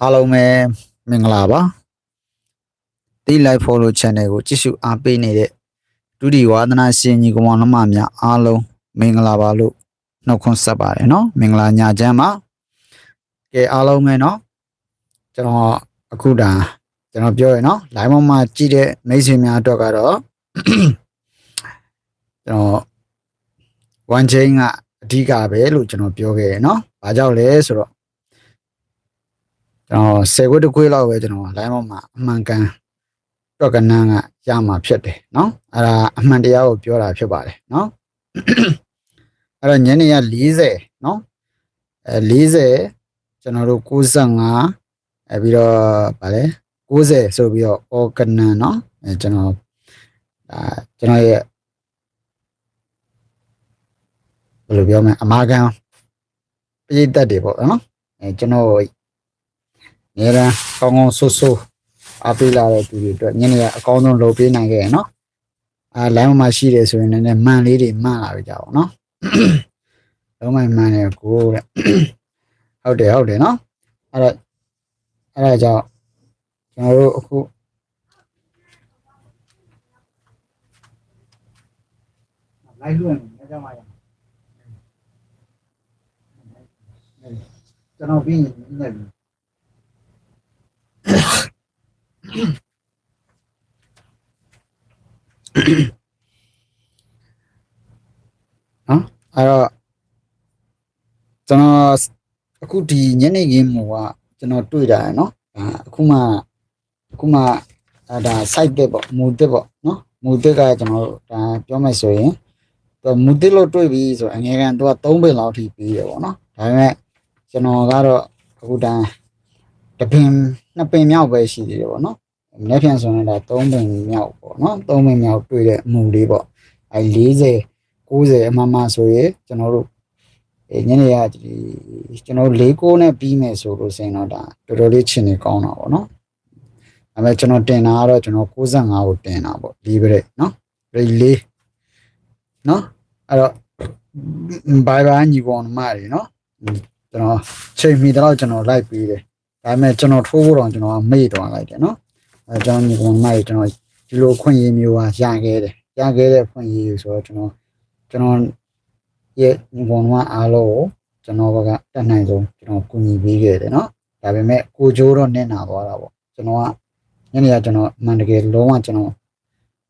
အားလုံးပဲမင်္ဂလာပါဒီ live follow channel ကိုကြည့်ရှုအားပေးနေတဲ့ဒုတိယဝါသနာရှင်ညီကောင်နှမများအားလုံးမင်္ဂလာပါလို့နှုတ်ခွန်းဆက်ပါတယ်เนาะမင်္ဂလာညချမ်းပါကဲအားလုံးပဲเนาะကျွန်တော်အခုဒါ ကျွန်တော်ပြောရနော် line မှာကြည့်တဲ့မိတ်ဆွေများအတွက်ကတော့ကျွန်တော် one chain ကအဓိကပဲလို့ကျွန်တော်ပြောခဲ့ရနော်။ဘာကြောင့်လဲဆိုတော့ကျွန်တော်ဆယ်ခွတစ်ခွေးလောက်ပဲကျွန်တော် line မှာအမှန်ကန်တော့ကနန်းကရမှာဖြစ်တယ်နော်။အဲ့ဒါအမှန်တရားကိုပြောတာဖြစ်ပါတယ်နော်။အဲ့တော့ညနေက40နော်။အဲ40ကျွန်တော်တို့65အဲပြီးတော့ဗာလဲ 90ဆိုပြီးတော့ organ เนาะအဲကျွန်တော်ဒါကျွန်တော်ရဲ့ဘယ်လိုပြောမလဲအမာခံပြည့်တက်တယ်ပေါ့နော်အဲကျွန်တော် နေရန်ကောင်းကောင်းဆူဆူအပေးလာတဲ့သူတွေအတွက်ညနေကအကောင်းဆုံးလုပ်ပေးနိုင်ခဲ့ရနော်အာလမ်းမှာရှိတယ်ဆိုရင်လည်းမှန်လေးတွေမှန်လာပြီကြပါတော့နော်လုံးဝမှန်တယ်ကိုတဲ့ဟုတ်တယ်ဟုတ်တယ်နော်အဲ့တော့အဲ့ဒါကြောင့် ကျွန်တော်တို့အခုလိုက်လွှင့်နေကြမှာရကျွန်တော်ပြီးရင်နေပြီနော်အဲ့တော့ကျွန်တော်အခုဒီညနေခင်းမို့ကကျွန်တော်တွေ့တာရယ်နော်ဒါအခုမှ အခုမှအဲဒါ site တက်ပေါ့မူတက်ပေါ့နော်မူတက်ကကျွန်တော်တို့ဒါပြောမယ်ဆိုရင်သူမူတက်လို့တွေ့ပြီဆိုအငယ်ကန်သူက3ပင်လောက်ထိပြီးတယ်ပေါ့နော်ဒါပေမဲ့ကျွန်တော်ကတော့အခုတန်းတစ်ပင်နှစ်ပင်မြောက်ပဲရှိသေးတယ်ပေါ့နော်လက်ဖြန်ဆိုရင်ဒါ3ပင်မြောက်ပေါ့နော်3ပင်မြောက်တွေ့တဲ့မူလေးပေါ့အဲ40 90အမှမှဆိုရင်ကျွန်တော်တို့အဲညနေကဒီကျွန်တော်၄ကိုနဲ့ပြီးမယ်ဆိုလို့ဆိုရင်တော့ဒါတော်တော်လေးချင်နေကောင်းတာပေါ့နော်။ ဒါပေမဲ့ကျွန်တော်တင်တာကတော့ကျွန်တော်65ကိုတင်တာပေါ့ဒီဘရက်နော်။ရိတ်လေးနော်အဲ့တော့ဘိုင်ဘိုင်ညီပေါ်မတွေနော်။ကျွန်တော်ချိန်မီတော့ကျွန်တော်လိုက်ပြီးတယ်။ဒါပေမဲ့ကျွန်တော်ထိုးဖို့တော့ကျွန်တော်မေ့သွားလိုက်တယ်နော်။အဲကျွန်တော်ညီပေါ်မတွေကျွန်တော်ဒီလိုခွင့်ရမျိုးဟာရခဲ့တယ်။ရခဲ့တဲ့ခွင့်ရဆိုတော့ကျွန်တော် ကျွန်တော်ရဲ့ညီကောင်ကအားလုံးကိုကျွန်တော်ဘက်ကတက်နိုင်ဆုံးကျွန်တော်ကူညီပေးခဲ့တယ်เนาะဒါပေမဲ့ကိုကြိုးတော့နင့်နာသွားတာပေါ့ကျွန်တော်က ညနေကကျွန်တော်အမှန်တကယ်လုံးဝကျွန်တော်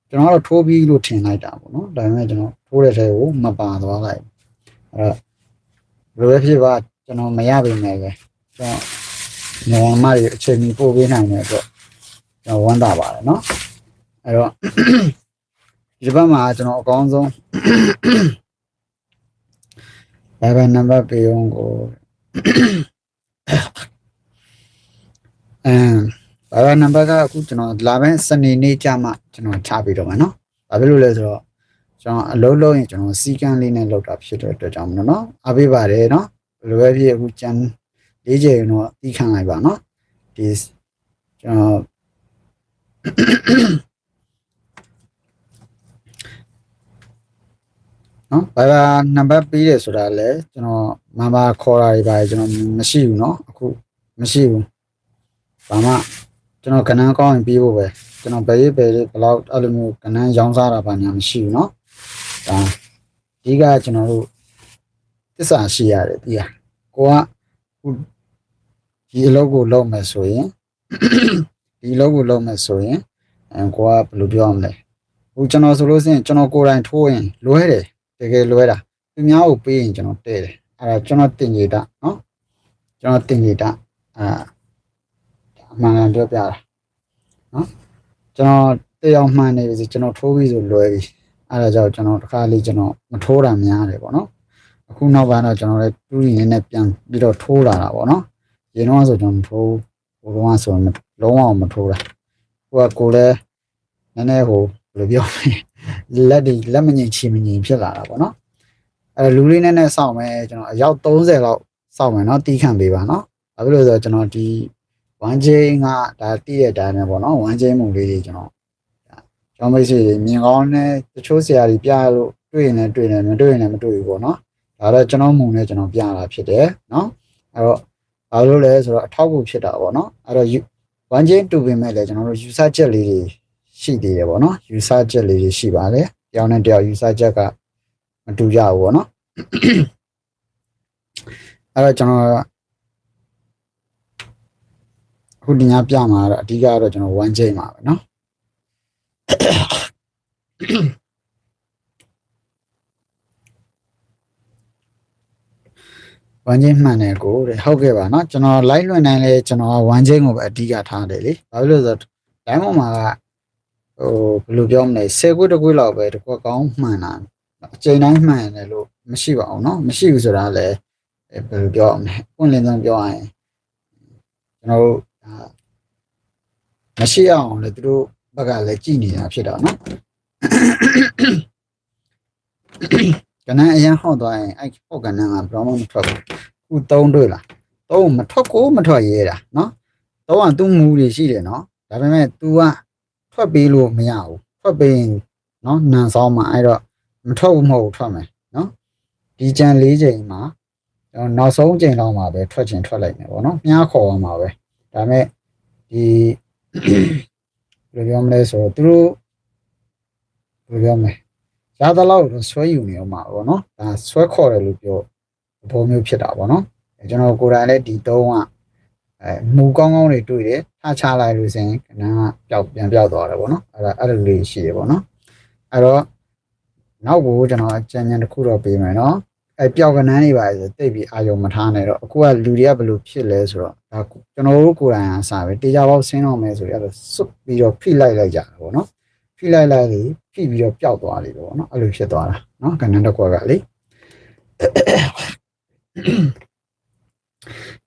ကျွန်တော်ကတော့ထိုးပြီးလို့ထင်လိုက်တာပေါ့နော်ဒါပေမဲ့ကျွန်တော်ထိုးတဲ့ထဲကိုမပါသွားလိုက်အဲ့တော့ဘယ်လိုဖြစ်ပါကျွန်တော်မရပါမယ်ပဲကျွန်တော်နော်မတွေအချိန်မီပို့ပေးနိုင်တဲ့အတွက်ကျွန်တော်ဝမ်းသာပါတယ်နော်အဲ့တော့ဒီဘက်မှာကျွန်တော်အကောင်းဆုံး driver number ပေးအောင်ကိုအမ် ဘာသာနံပါတ်ကအခုကျွန်တော်လာမယ့်စနေနေ့ကျမှကျွန်တော်ချပေးတော့မှာနော်ဘာဖြစ်လို့လဲဆိုတော့ကျွန်တော်အလုံးလုံးရင်ကျွန်တော်စီကန်းလေးနဲ့လောက်တာဖြစ်တဲ့အတွက်ကြောင့်မလို့နော်အားပေးပါတယ်နော်ဘယ်လိုပဲဖြစ်အခုကျန်လေးချိန်တော့တီးခံလိုက်ပါနော်ဒီကျွန်တော်နော်ဘာသာနံပါတ်ပေးတယ်ဆိုတာလဲကျွန်တော်မမခေါ်တာတွေပါတယ်ကျွန်တော်မရှိဘူးနော်အခုမရှိဘူးဘာမှ ကျွန်တော်ကဏ္ဍကောင်းရင်ပြီးဖို့ပဲကျွန်တော်ဘယ်ရေးဘယ်လေးဘလောက်အဲ့လိုမျိုးကဏ္ဍရောင်းစားတာပါညာမရှိဘူးเนาะဒါအဓိကကျွန်တော်တို့သစ္စာရှိရတယ်ဒီဟာကိုကဒီအလုပ်ကိုလုပ်မယ်ဆိုရင် ဒီလောက်ကိုလောက်မယ်ဆိုရင်အဲကိုကဘယ်လိုပြောရမလဲဟိုကျွန်တော်ဆိုလို့ရှိရင်ကျွန်တော်ကိုယ်တိုင်ထိုးရင်လွဲတယ်တကယ်လွဲတာသူများကိုပေးရင်ကျွန်တော်တဲ့တယ်အဲဒါကျွန်တော်တင်ကြတာနော်ကျွန်တော်တင်ကြတာအာ အမှန်ကန်ပြောပြတာနော်ကျွန်တော်တရားမှန်နေပြီဆိုကျွန်တော်ထိုးပြီးဆိုလွဲပြီအဲဒါကြောင့်ကျွန်တော်တစ်ခါလေးကျွန်တော်မထိုးတာများတယ်ပေါ့နော်အခုနောက်ပိုင်းတော့ကျွန်တော်လည်းတူးရင်နဲ့ပြန်ပြီးတော့ထိုးလာတာပေါ့နော်ရင်တော့ဆိုကျွန်တော်မထိုးဟိုတော့ဆိုလုံးဝမထိုးတာဟိုကကိုလည်းနည်းနည်းဟိုဘယ်လိုပြောမလဲလက်တွေလက်မငြိမ်ချီမငြိမ်ဖြစ်လာတာပေါ့နော်အဲလူလေးနည်းနည်းစောင့်မယ်ကျွန်တော်အယောက်30လောက်စောင့်မယ်နော်တီးခံပေးပါနော်ဘာဖြစ်လို့လဲဆိုတော့ကျွန်တော်ဒီ 1 chain ကဒါတည့်တဲ့အတိုင်းပဲပေါ့နော်1 chain မုံလေးတွေကျွန်တော်ကျွန်တော်မိတ်ဆွေတွေမြင်ကောင်းတဲ့တချို့ဆရာတွေပြလို့တွေ့ရင်လည်းတွေ့တယ်မတွေ့ရင်လည်းမတွေ့ဘူးပေါ့နော်ဒါတော့ကျွန်တော်မုံနဲ့ကျွန်တော်ပြတာဖြစ်တယ်နော်အဲ့တော့ဘာလို့လဲဆိုတော့အထောက်အကူဖြစ်တာပေါ့နော်အဲ့တော့ one chain တူပင်မဲ့လည်းကျွန်တော်တို့ user ချက်လေးတွေရှိသေးတယ်ပေါ့နော် user ချက်လေးတွေရှိပါတယ်တယောက်နဲ့တယောက် user ချက်ကမတူကြဘူးပေါ့နော်အဲ့တော့ကျွန်တော် အခုဒီညပြမှာတော့အဓိကတော့ကျွန်တော် one chain မှာပဲเนาะဝမ်းချင်းမှန်တယ်ကိုတဲ့ဟုတ်ကဲ့ပါเนาะကျွန်တော် live လွှင့်တိုင်းလဲကျွန်တော်ဝမ်းချင်းကိုပဲအဓိကထားတယ်လေဘာဖြစ်လို့လဲဆိုတော့ line ပေါ်မှာကဟိုဘယ်လိုပြောမလဲ10ခွတခွလောက်ပဲတကွက်ကောင်းမှန်တာအချိန်တိုင်းမှန်တယ်လို့မရှိပါဘူးเนาะမရှိဘူးဆိုတာလည်းဘယ်လိုပြောမလဲပွင့်လင်းဆုံးပြောရရင်ကျွန်တော်တို့ မရှိအောင်လည်းသူတို့ဘက်ကလည်းကြည်နေတာဖြစ်တာနော်ကနန်းအရင်ဟောက်သွားရင်အဲ့ဟောက်ကနန်းကဘာမှမထွက်ဘူးခုသုံးတွေ့လားသုံးမထွက်ကိုမထွက်ရဲတာနော်သုံးကသူ့မူတွေရှိတယ်နော်ဒါပေမဲ့ तू ကထွက်ပေးလို့မရဘူးထွက်ပေးရင်နော်နန်ဆောင်မှာအဲ့တော့မထွက်ဘူးမဟုတ်ထွက်မယ်နော်ဒီကြံ၄ချိန်မှာကျွန်တော်နောက်ဆုံးချိန်လောက်မှာပဲထွက်ချင်ထွက်လိုက်မယ်ပေါ့နော်မြားခေါ်ရမှာပဲ ဒါပေမဲ့ဒီဘယ်လိုပြောမလဲဆိုတော့သူတို့ဘယ်လိုပြောမလဲရသလောက်တော့ဆွဲယူနေအောင်ပါပေါ့နော်ဒါဆွဲခေါ်တယ်လို့ပြောဘောမျိုးဖြစ်တာပေါ့နော်ကျွန်တော်ကိုယ်တိုင်လည်းဒီတုံးကအဲမူကောင်းကောင်းတွေတွေ့တယ်ထားချလိုက်လို့ဆိုရင်ခဏပျောက်ပြန်ပျောက်သွားတယ်ပေါ့နော်အဲ့ဒါအဲ့လိုလေးရှိတယ်ပေါ့နော်အဲ့တော့နောက်ကိုကျွန်တော်အကြံဉာဏ်တစ်ခုတော့ပေးမယ်နော် အဲပျောက်ကနန်းနေပါလေတိတ်ပြီးအာယုံမထားနဲ့တော့အခုကလူတွေကဘယ်လိုဖြစ်လဲဆိုတော့ဒါကျွန်တော်တို့ကိုယ်တိုင်အားစားပဲတေချာပေါက်ဆင်းတော့မယ်ဆိုရတော့စွတ်ပြီးတော့ဖိလိုက်လိုက်ကြတာပေါ့နော်ဖိလိုက်လိုက်လေဖိပြီးတော့ပျောက်သွားလေပေါ့နော်အဲ့လိုဖြစ်သွားတာနော်ကနန်းတစ်ခွက်ကလေ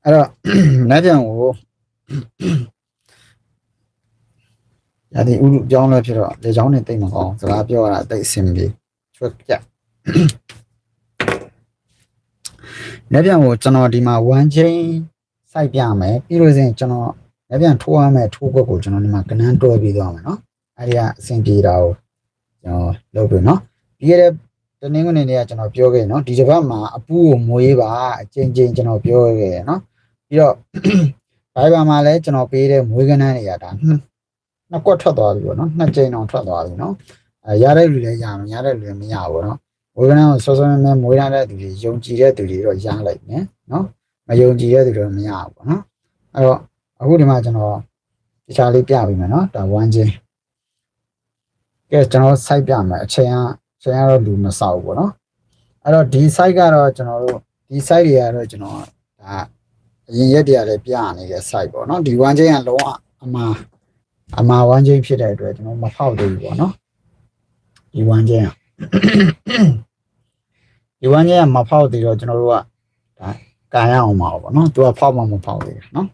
အဲ့တော့လက်ပြန်ကိုရာဒီဥကြောင်းလဲဖြစ်တော့လေချောင်းနေတိတ်မကောင်းစကားပြောရတာတိတ်အဆင်ပြေချွတ်ပြ လက်ပြန်ကိုကျွန်တော်ဒီမှာ1 chain စိုက်ပြမယ်ပြီးလို့ဆိုရင်ကျွန်တော်လက်ပြန်ထိုးရမယ်ထိုးခွက်ကိုကျွန်တော်ဒီမှာကနန်းတွဲပြီးသွားမယ်နော်အဲ့ဒီကအဆင်ပြေတာကိုကျွန်တော်လုပ်ပြီနော်ပြီးရတဲ့တနင်္ဂနွေနေ့ကကျွန်တော်ပြောခဲ့နော်ဒီတစ်ပတ်မှာအပူကိုမွေးပါအချင်းချင်းကျွန်တော်ပြောခဲ့နော်ပြီးတော့ဘိုင်ဘာမှာလည်းကျွန်တော်ပေးတဲ့မွေးကနန်းတွေကဒါနှစ်ကွက်ထွက်သွားပြီပေါ့နော်နှစ်ကြိမ်တော့ထွက်သွားပြီနော်အဲရတဲ့လူလည်းရမယ်ရတဲ့လူလည်းမရဘူးနော် ဝေကနာကိုစောစောနဲ့မွေးရတဲ့သူတွေယုံကြည်တဲ့သူတွေတော့ရလိုက်မယ်နော်မယုံကြည်တဲ့သူတွေတော့မရဘူးပေါ့နော်အဲ့တော့အခုဒီမှာကျွန်တော်တခြားလေးပြပေးမယ်နော်ဒါ1ချင်းကဲကျွန်တော် site ပြမယ်အချိန်ကအချိန်ကတော့လူမဆောက်ဘူးပေါ့နော်အဲ့တော့ဒီ site ကတော့ကျွန်တော်တို့ဒီ site တွေကတော့ကျွန်တော်ဒါအရင်ရက်တည်းကလည်းပြနေတဲ့ site ပေါ့နော်ဒီ1ချင်းကလုံးဝအမှားအမှား1ချင်းဖြစ်တဲ့အတွက်ကျွန်တော်မဖောက်သေးဘူးပေါ့နော်ဒီ1ချင်းက ဒီဝမ်းကြီးကမဖောက်သေးတော့ကျွန်တော်တို့ကဒါကန်ရအောင်ပါပေါ့နော်သူကဖောက်မှမဖောက်သေးဘူးနော်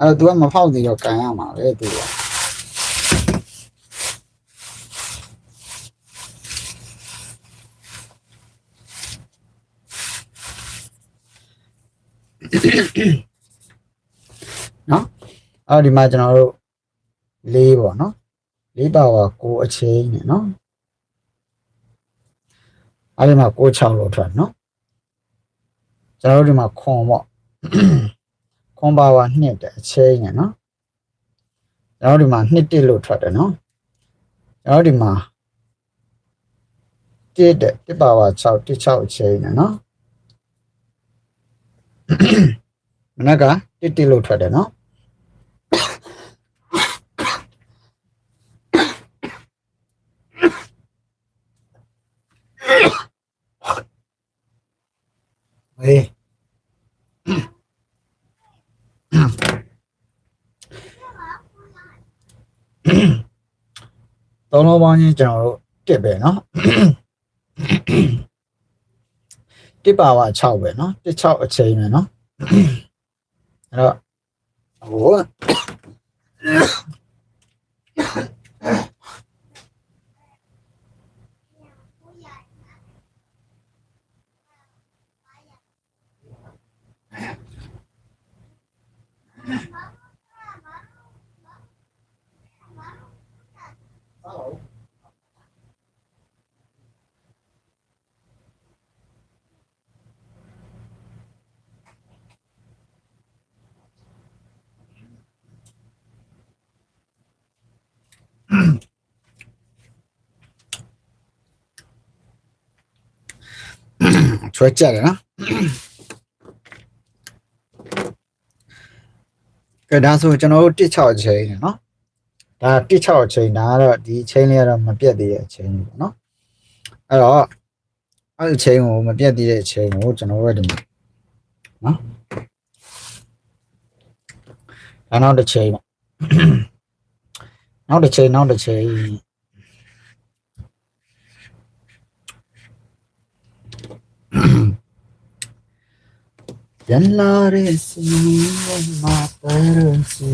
အဲ့တော့သူကမဖောက်သေးတော့ကန်ရမှာပဲသူကနော်အဲ့ဒီမှာကျွန်တော်တို့လေးပေါ့နော်လေးပါဝါကိုအချင်းနဲ့နော် အဲ့ဒီမှာကို6လို့ထွက်နော်ကျွန်တော်တို့ဒီမှာခွန်ပေါ့ခွန်ပါဝါ2တဲ့အချင်းနဲ့နော်ကျွန်တော်တို့ဒီမှာ2တစ်လို့ထွက်တယ်နော်ကျွန်တော်တို့ဒီမှာတစ်တဲ့တစ်ပါဝါ6တစ်6အချင်းနဲ့နော်မနက်ကတစ်တစ်လို့ထွက်တယ်နော် အေးသုံးလုံးပေါင်းချင်းကျွန်တော်တို့တစ်ပဲเนาะတစ်ပါဝါ6ပဲเนาะတစ်6အချိန်ပဲเนาะအဲ့တော့ဟို ချွဲကြတယ်နော်ကဲဒါဆိုကျွန်တော်တို့16ချိန်နော်ဒါ16ချိန်ဒါကတော့ဒီချိန်လေးကတော့မပြတ်သေးတဲ့အချိန်ပေါ့နော်အဲ့တော့အဲ့ဒီချိန်ကိုမပြတ်သေးတဲ့အချိန်ကိုကျွန်တော်တို့ဒီနော်နောက်တစ်ချိန်ပေါ့ န်လာတဲ့စီမှာပရစီ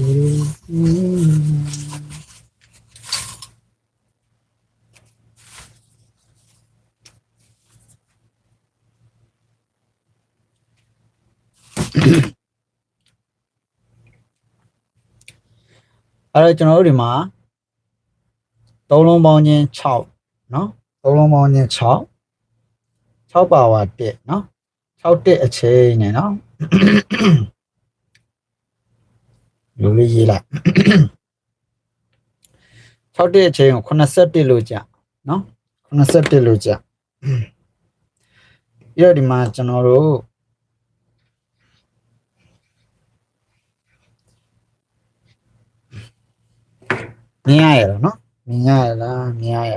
အဲ့တော့ကျွန်တော်တို့ဒီမှာ သုံးလုံးပေါင်းချင်း6เนาะသုံးလုံးပေါင်းချင်း6 6ပါဝါ1เนาะ6တက်အချိန်နဲ့เนาะလူလေးရေးလိုက်6တက်အချိန်ကို81လို့ကြာเนาะ81လို့ကြာပြီးတော့ဒီမှာကျွန်တော်တို့မြင်ရရတော့เนาะ မြင်ရရလားမြင်ရရ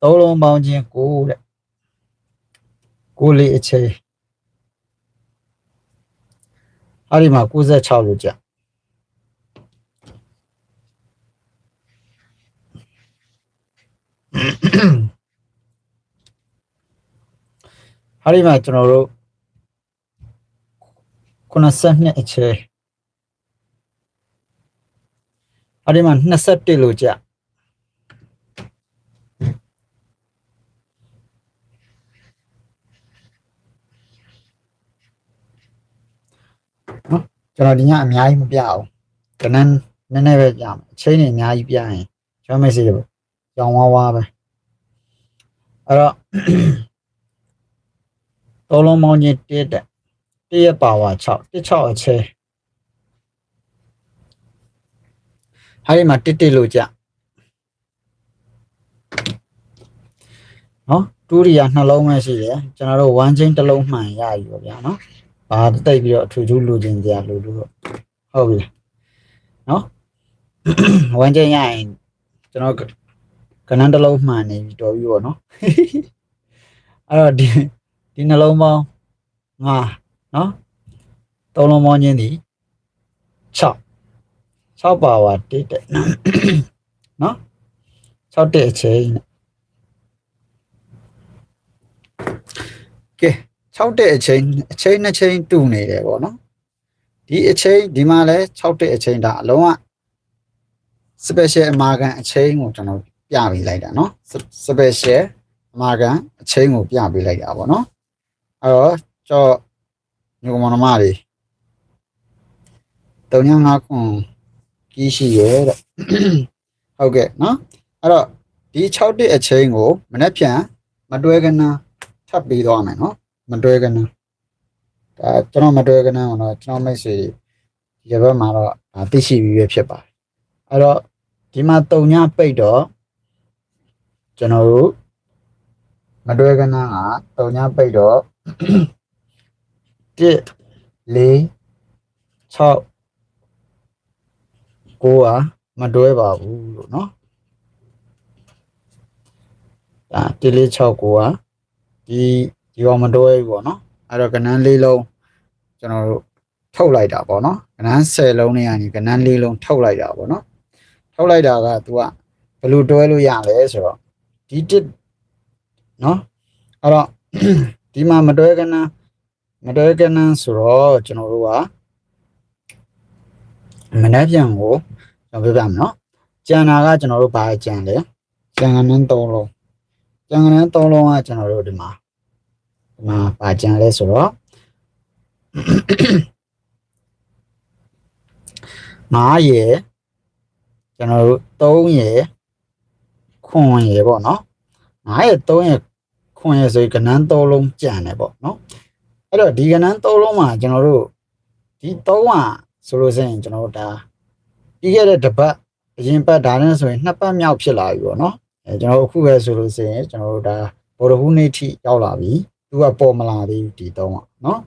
သုံးလုံးပေါင်းချင်း9တဲ့ကိုလေးအချိန်အဲ့ဒီမှာ96လို့ကြာအဲ့ဒီမှာကျွန်တော်တို့92အချိန်အဲ့ဒီမှာ21လို့ကြာ ကျွန်တော်ဒီညအများကြီးမပြအောင်ကနန်းနည်းနည်းပဲပြမယ်အချိန်နေအများကြီးပြရင်ကျွန်တော်မရှိဘူးကြောင်ဝါးဝါးပဲအဲ့တော့တော်လုံးမောင်းချင်းတက်တဲ့တရပါဝါ6တစ်6အချိန်ဟာဒီမှာတစ်တစ်လို့ကြနော်တူရီယာနှလုံးပဲရှိတယ်ကျွန်တော်တို့1ချင်းတစ်လုံးမှန်ရပြီပေါ့ဗျာနော် ဘာတိတ်ပြီးတော့အထူးထူးလိုချင်ကြလို့လို့ဟုတ်ပြီနော်1ချင်းရရင်ကျွန်တော်ကနန်းတစ်လုံးမှန်နေပြီတော်ပြီပေါ့နော်အဲ့တော့ဒီဒီနှလုံးပေါင်း5နော်သုံးလုံးပေါင်းချင်းဒီ6 6ပါဝါတိတ်တဲ့နော်6တဲ့အချိန်နဲ့ကဲ 6တက်အချိန်အချိန်နှစ်ချိန်တူနေတယ်ပေါ့နော်ဒီအချိန်ဒီမှာလဲ6တက်အချိန်ဒါအလုံးက special အမာခံအချိန်ကိုကျွန်တော်ပြပေးလိုက်တာနော် special အမာခံအချိန်ကိုပြပေးလိုက်တာပေါ့နော်အဲ့တော့ကြော့ညကမနမတွေ359ခွန်ကြီးရှိရဲ့တဲ့ဟုတ်ကဲ့နော်အဲ့တော့ဒီ6တက်အချိန်ကိုမနေ့ပြန်မတွဲကနာထပ်ပြီးသွားမယ်နော် မတွဲကနာဒါကျွန်တော်မတွဲကနာတော့ကျွန်တော်မိတ်ဆွေဒီဘက်မှာတော့ဒါသိရှိပြီးပဲဖြစ်ပါတယ်အဲ့တော့ဒီမှာတုံညပိတ်တော့ကျွန်တော်တို့မတွဲကနာကတုံညပိတ်တော့1 4 6 ကိုကမတွဲပါဘူးလို့เนาะဒါ146ကိုကဒီ ဒီကောင်မတော်ဘူးပေါ့နော်အဲ့တော့ကနန်းလေးလုံးကျွန်တော်တို့ထုတ်လိုက်တာပေါ့နော်ကနန်း10လုံးနဲ့ကနေကနန်းလေးလုံးထုတ်လိုက်တာပေါ့နော်ထုတ်လိုက်တာက तू ကဘယ်လိုတွဲလို့ရလဲဆိုတော့ဒီတစ်နော်အဲ့တော့ဒီမှာမတွဲကနန်းမတွဲကနန်းဆိုတော့ကျွန်တော်တို့ကမနှက်ပြန်ကိုကျွန်တော်ပြပြမယ်နော်ကြံတာကကျွန်တော်တို့ဘာကြံလဲကြံကနန်း3လုံးကြံကနန်း3လုံးကကျွန်တော်တို့ဒီမှာ မှာဘာကြံလဲဆိုတော့9ရယ်ကျွန်တော်တို့3ရယ်ခွန်ရယ်ပေါ့နော်9ရယ်3ရယ်ခွန်ရယ်ဆိုရင်ကဏ္ဍ3လုံးကြံတယ်ပေါ့နော်အဲ့တော့ဒီကဏ္ဍ3လုံးမှာကျွန်တော်တို့ဒီ3ဟာဆိုလို့ဆိုရင်ကျွန်တော်တို့ဒါပြီးခဲ့တဲ့တစ်ပတ်အရင်ပတ်ဒါနဲ့ဆိုရင်နှစ်ပတ်မြောက်ဖြစ်လာပြီပေါ့နော်အဲကျွန်တော်တို့အခုပဲဆိုလို့ဆိုရင်ကျွန်တော်တို့ဒါဘော်ဒဟူးနေ့ထိရောက်လာပြီ သူကပေါ်မလာသေးဘူးဒီ3ကနော်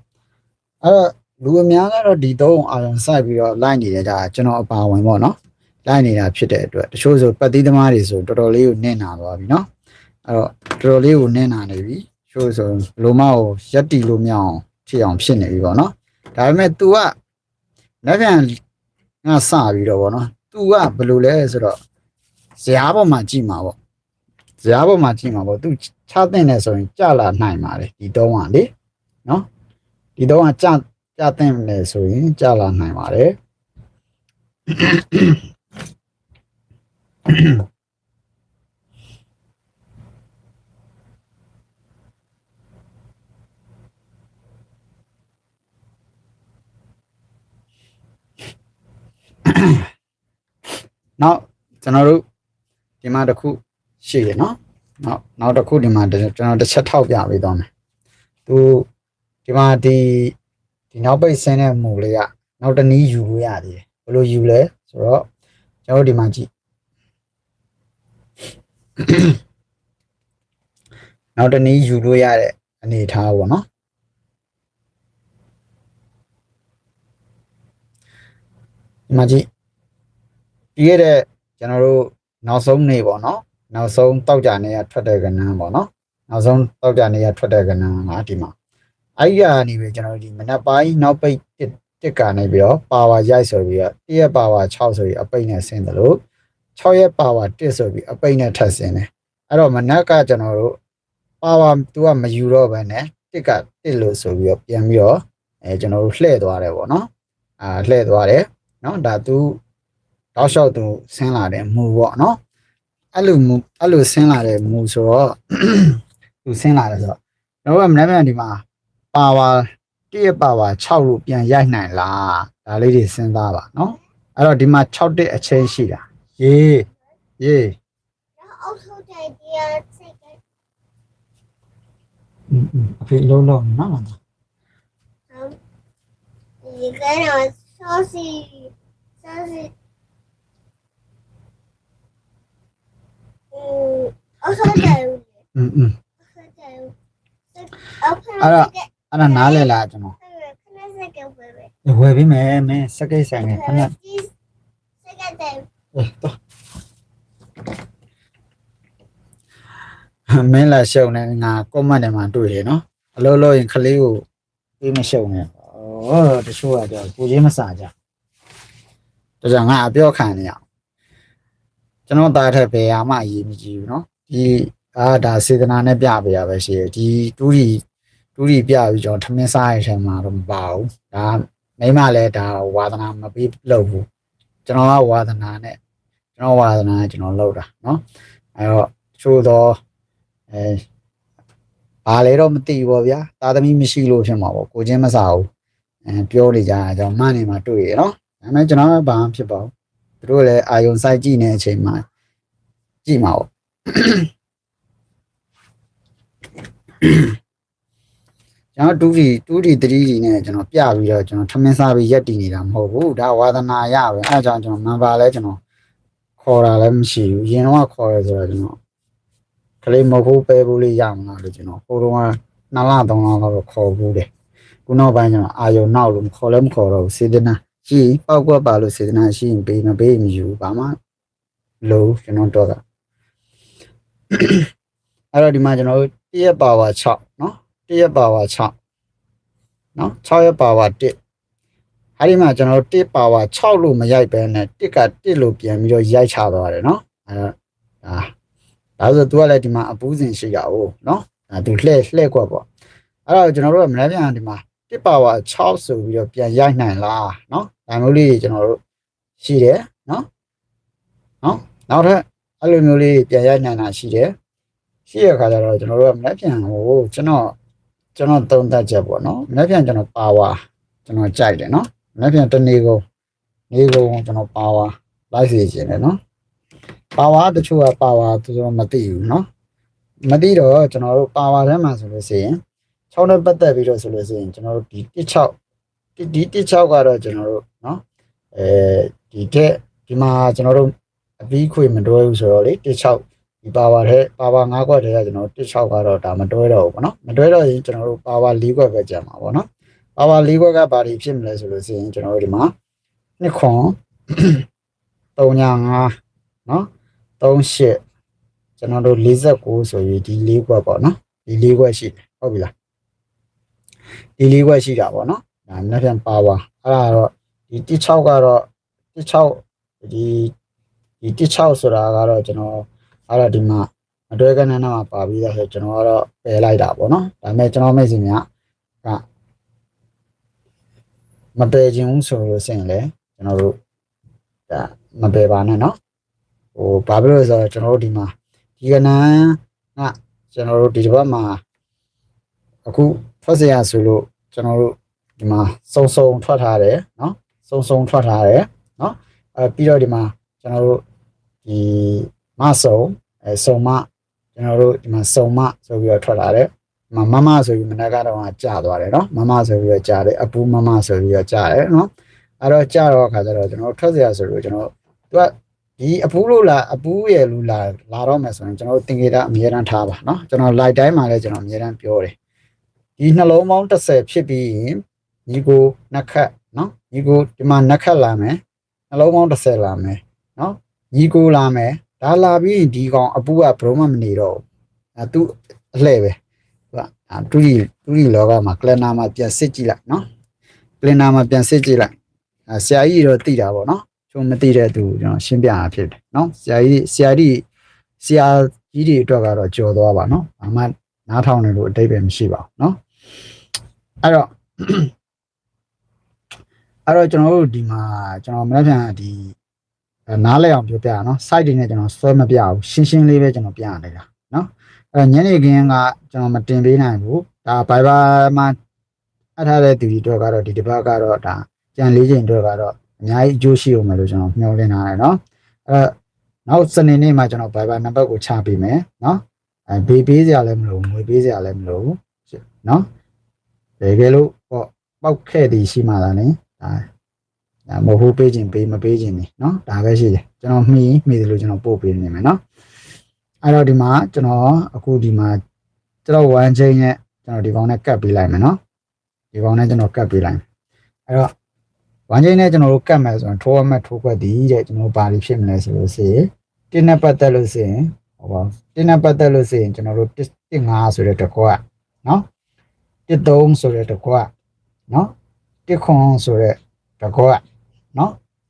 အဲ့တော့ လူအများကတော့ဒီသုံးအာရုံစိုက်ပြီးတော့လိုက်နေကြတာကျွန်တော်အပါဝင်ပေါ့နော်လိုက်နေတာဖြစ်တဲ့အတွက်တချို့ဆိုပတ်သီးသမားတွေဆိုတော်တော်လေးကိုနင့်နာသွားပြီနော်အဲ့တော့တော်တော်လေးကိုနင့်နာနေပြီတချို့ဆိုလိုမကိုရက်တီလို့မရအောင်ဖြစ်အောင်ဖြစ်နေပြီပေါ့နော်ဒါပေမဲ့ तू ကလက်ပြန်ငါစပြီးတော့ပေါ့နော် तू ကဘယ်လိုလဲဆိုတော့ဇရာပေါ်မှာကြည့်မှာပေါ့ဇရာပေါ်မှာကြည့်မှာပေါ့ तू ချတဲ့နေဆိုရင်ကြလာနိုင်ပါတယ်ဒီသုံးကလေနော်ဒီသုံးကကြကြတဲ့လေဆိုရင်ကြလာနိုင်ပါတယ်နောက်ကျွန်တော်တို့ဒီမှာတစ်ခုရှိရနော် နောက်နောက်တစ်ခုဒီမှာကျွန်တော်တစ်ချက်ထောက်ပြပေးသွားမယ်သူဒီမှာဒီဒီနောက်ပိတ်ဆင်းတဲ့မူလေးကနောက်တစ်နည်းယူလို့ရသေးတယ်ဘယ်လိုယူလဲဆိုတော့ကျွန်တော်တို့ဒီမှာကြည့်နောက်တစ်နည်းယူလို့ရတဲ့အနေအထားပေါ့နော်ဒီမှာကြည့်ပြီးရတဲ့ကျွန်တော်တို့နောက်ဆုံးနေပေါ့နော် နောက်ဆုံးတောက်ကြနေရထွက်တဲ့ကဏ္ဍပေါ့နော်နောက်ဆုံးတောက်ကြနေရထွက်တဲ့ကဏ္ဍကဒီမှာအဲ့ဒီကနေပြီးကျွန်တော်တို့ဒီမနက်ပိုင်းနောက်ပိတ်တစ်တစ်ကနေပြီးတော့ပါဝါရိုက်ဆိုပြီးတော့1ရက်ပါဝါ6ဆိုပြီးအပိတ်နဲ့ဆင်းတယ်လို့6ရက်ပါဝါ1ဆိုပြီးအပိတ်နဲ့ထပ်ဆင်းတယ်အဲ့တော့မနက်ကကျွန်တော်တို့ပါဝါသူကမယူတော့ဘဲနဲ့တစ်ကတစ်လို့ဆိုပြီးတော့ပြန်ပြီးတော့အဲကျွန်တော်တို့လှည့်သွားတယ်ပေါ့နော်အာလှည့်သွားတယ်နော်ဒါသူတောက်လျှောက်သူဆင်းလာတဲ့မူပေါ့နော် အဲ့လိုမူအဲ့လိုဆင်းလာတဲ့မူဆိုတော့သူဆင်းလာတယ်ဆိုတော့ကျွန်တော်ကမနေ့ကဒီမှာပါဝါတည့်ရပါဝါ6လို့ပြန်ရိုက်နိုင်လားဒါလေးတွေစဉ်းစားပါနော်အဲ့တော့ဒီမှာ6တက်အချင်းရှိတာရေရေအဖေလုံးလုံးနော်လားဒီကတော့ saucy saucy အခါကြိုင်อืมอืมအခါကြိုင်အခါအဲ့တော့အဲ့ဒါနားလဲလားကျွန်တော်ခဏစက်ကပဲပဲဝယ်ပြီးမယ်မင်းစက်ကိတ်ဆိုင်နေခဏစက်ကတည်းအေးတော့မင်းလာရှုံနေငါကွန်မန့်ထဲမှာတွေ့ရနော်အလုပ်လုပ်ရင်ခလေးကိုပြီးမရှုံနဲ့ဩတချို့ကကြောက်ကိုကြီးမစားကြဒါကြောင့်ငါအပြောခံနေရအောင် ကျွန်တော်တားထက်ဘယ်ဟာမှအရေးမကြီးဘူးနော်ဒီအာဒါစေတနာနဲ့ပြပေးရပဲရှိတယ်ဒီတူးရီတူးရီပြပြီးကျွန်တော်ထမင်းစားရတဲ့မှာတော့မပါဘူးဒါမိမလည်းဒါဝါသနာမပြီးလို့ဘူးကျွန်တော်ကဝါသနာနဲ့ကျွန်တော်ဝါသနာနဲ့ကျွန်တော်လုပ်တာနော်အဲတော့ချို့တော့အဲဘာလဲတော့မသိဘူးပေါ့ဗျာသာသမီမရှိလို့ဖြစ်မှာပေါ့ကိုချင်းမစားဘူးအဲပြောနေကြတာကြောင့်မနေမှာတွေ့ရနော်ဒါပေမဲ့ကျွန်တော်ကဘာမှဖြစ်ပါဘူး သူတို့လည်းအာယုံစိုက်ကြည့်နေတဲ့အချိန်မှာကြည့်မှာပေါ့ကျွန်တော် 2 D 2 D 3 D နဲ့ကျွန်တော်ပြပြီးတော့ကျွန်တော်ထမင်းစားပြီးရက်တည်နေတာမဟုတ်ဘူးဒါဝါသနာရပဲအဲအကြောင်းကျွန်တော်နံပါတ်လဲကျွန်တော်ခေါ်တာလည်းမရှိဘူးရင်တော့ခေါ်ရဲဆိုတော့ကျွန်တော်ကလေးမဟုတ်ဘူးပဲဘူးလေးရမလားလို့ကျွန်တော်ဟိုတော့ကနှစ်လသုံးလတော့ခေါ်ဘူးတယ်ခုနောက်ပိုင်းကျွန်တော်အာယုံနောက်လို့ခေါ်လည်းမခေါ်တော့ဘူးစေတနာ ရှိပောက်ကွက်ပါလို့စေတနာရှိရင်ပေးမပေးမယူဘာမှလို့ကျွန်တော်တော့တာအဲ့တော့ဒီမှာကျွန်တော်တို့တရက်ပါဝါ6เนาะတရက်ပါဝါ6နော်6ရက်ပါဝါ1အဲဒီမှာကျွန်တော်တို့1ပါဝါ6လို့မရိုက်ပဲနဲ့1က1လို့ပြန်ပြီးတော့ရိုက်ချသွားတယ်နော်အဲ ဒါဆို तू ကလည်းဒီမှာအပူးစဉ်ရှိရအောင်နော်ဒါ तू လှဲ့လှဲ့ကွက်ပေါ့အဲ့တော့ကျွန်တော်တို့ကမနေ့ပြန်ဒီမှာ တစ်ပါဝါ6ဆိုပြီးတော့ပြန်ရိုက်နိုင်လားနော်ဒါမျိုးလေးကျွန်တော်တို့ရှိတယ်နော်နော်နောက်ထပ်အဲ့လိုမျိုးလေးပြန်ရိုက်နိုင်တာရှိတယ်ရှိရခါကျတော့ကျွန်တော်တို့ကမနေ့ပြန်ဟိုကျွန်တော်ကျွန်တော်သုံးသပ်ချက်ပေါ့နော်မနေ့ပြန်ကျွန်တော်ပါဝါကျွန်တော်ကြိုက်တယ်နော်မနေ့ပြန်တနေ့ကုန်နေ့ကုန်ကျွန်တော်ပါဝါလိုက်စီခြင်းတယ်နော် ပါဝါတချို့ကပါဝါသူတို့မသိဘူးเนาะမသိတော့ကျွန်တော်တို့ပါဝါထဲမှာဆိုလို့ရှိရင် 6နဲ့ပတ်သက်ပြီးတော့ဆိုလို့ရှိရင်ကျွန်တော်တို့ဒီ16ဒီဒီ16ကတော့ကျွန်တော်တို့เนาะအဲဒီတဲ့ဒီမှာကျွန်တော်တို့အပြီးခွေမတွဲဘူးဆိုတော့လေ16ဒီပါဝါထဲပါဝါ5ခွက်ထဲကကျွန်တော်တို့16ကတော့ဒါမတွဲတော့ဘူးပေါ့နော်မတွဲတော့ရင်ကျွန်တော်တို့ပါဝါ4ခွက်ပဲကြာမှာပေါ့နော်ပါဝါ4ခွက်ကဘာတွေဖြစ်မလဲဆိုလို့ရှိရင်ကျွန်တော်တို့ဒီမှာ2ခွန်3ညာ5เนาะ 38ကျွန်တော်တို့49ဆိုရင်ဒီ၄ခွက်ပေါ့နော်ဒီ၄ခွက်ရှိတယ်ဟုတ်ပြီလား ဒီ၄ခွက်ရှိတာပေါ့နော်ဒါမနေ့ပြန်ပါဝါအဲ့ဒါတော့ဒီ16ကတော့16ဒီဒီ16ဆိုတာကတော့ကျွန်တော်အဲ့ဒါဒီမှာအတွေ့ကနန်းမှာပါပြီးတော့ဆိုကျွန်တော်ကတော့ပယ်လိုက်တာပေါ့နော်ဒါပေမဲ့ကျွန်တော်မိတ်ဆွေများကမပယ်ခြင်းဘူးဆိုလို့ရှိရင်လေကျွန်တော်တို့ဒါမပယ်ပါနဲ့เนาะ ဟိုဘာဖြစ်လို့လဲဆိုတော့ကျွန်တော်တို့ဒီမှာဒီကနန်းကကျွန်တော်တို့ဒီတစ်ပတ်မှာအခု ထွက်စရာဆိုလို့ကျွန်တော်တို့ဒီမှာစုံစုံထွက်ထားတယ်နော်စုံစုံထွက်ထားတယ်နော်အဲပြီးတော့ဒီမှာကျွန်တော်တို့ဒီမစုံအဲစုံမကျွန်တော်တို့ဒီမှာစုံမဆိုပြီးတော့ထွက်လာတယ်မမမဆိုပြီးမနက်ကတော့ကြာသွားတယ်နော်မမဆိုပြီးတော့ကြာတယ်အပူမမဆိုပြီးတော့ကြာတယ်နော်အဲ့တော့ကြာတော့အခါကျတော့ကျွန်တော်ထွက်စရာဆိုလို့ကျွန်တော်သူကဒီအပူလို့လားအပူရယ်လို့လားလာတော့မယ်ဆိုရင်ကျွန်တော်တို့တင်ကြတာအများရန်ထားပါနော်ကျွန်တော် light တိုင်းမှာလည်းကျွန်တော်အများရန်ပြောတယ် ဒီနှလုံးပေါင်း30ဖြစ်ပြီးရင်ညီကိုနှစ်ခတ်နော်ညီကိုဒီမှာနှစ်ခတ်လာမယ်နှလုံးပေါင်း30လာမယ်နော်ညီကိုလာမယ်ဒါလာပြီးရင်ဒီကောင်အပူကဘရုံးမမနေတော့ဘူးအဲသူအလှဲ့ပဲသူကတူရီတူရီလောကမှာကလနာမှာပြန်စစ်ကြည့်လိုက်နော်ကလနာမှာပြန်စစ်ကြည့်လိုက်အဲဆရာကြီးတော့သိတာပေါ့နော်ကျွန်မသိတဲ့သူကျွန်တော်ရှင်းပြတာဖြစ်တယ်နော်ဆရာကြီးဆရာကြီးဆရာကြီးတွေအတွက်ကတော့ကြော်သွားပါနော်ဘာမှနားထောင်နေလို့အတိတ်ပဲမရှိပါဘူးနော် အဲ့တော့အဲ့တော့ကျွန်တော်တို့ဒီမှာကျွန်တော်မနေ့ပြန်ဒီနားလဲအောင်ပြောပြရအောင်နော် site တွေနဲ့ကျွန်တော်ဆွဲမပြဘူးရှင်းရှင်းလေးပဲကျွန်တော်ပြရနေတာနော်အဲ့ညနေခင်းကကျွန်တော်မတင်ပေးနိုင်ဘူးဒါ Viber မှာအထားတဲ့သူတွေတော့ကတော့ဒီတစ်ပတ်ကတော့ဒါကြံလေးချိန်တော့ကတော့အများကြီးအကျိုးရှိအောင်မယ်လို့ကျွန်တော်မျှော်လင့်ထားတယ်နော်အဲ့နောက်စနေနေ့မှာကျွန်တော် Viber နံပါတ်ကိုချပေးမယ်နော်အဲဘေးပေးစရာလည်းမလိုဘူးငွေပေးစရာလည်းမလိုဘူးနော် တကယ်လို့ပေါ့ပောက်ခဲ့သည်ရှိမှသာလေဒါဒါမဟုတ်ပေးခြင်းပေးမပေးခြင်းနေเนาะဒါပဲရှိတယ်ကျွန်တော်မှီမှီတယ်လို့ကျွန်တော်ပို့ပေးနေမယ်เนาะအဲ့တော့ဒီမှာကျွန်တော်အခုဒီမှာကျွန်တော် one chain နဲ့ကျွန်တော်ဒီကောင်နဲ့ကတ်ပေးလိုက်မယ်เนาะဒီကောင်နဲ့ကျွန်တော်ကတ်ပေးလိုက်အဲ့တော့ ဝမ်းချင်းနဲ့ကျွန်တော်တို့ကတ်မယ်ဆိုရင်ထိုးရမဲ့ထိုးခွက်တည်တဲ့ကျွန်တော်ဘာတွေဖြစ်မလဲဆိုလို့ရှိရင်တင်းနဲ့ပတ်သက်လို့ရှိရင်ဟောပါတင်းနဲ့ပတ်သက်လို့ရှိရင်ကျွန်တော်တို့15ဆိုတဲ့တစ်ခွက်နော်13ဆိုတဲ့ တစ်ခွက်နော်တစ်ခွန်ဆိုတဲ့တစ်ခွက်နော်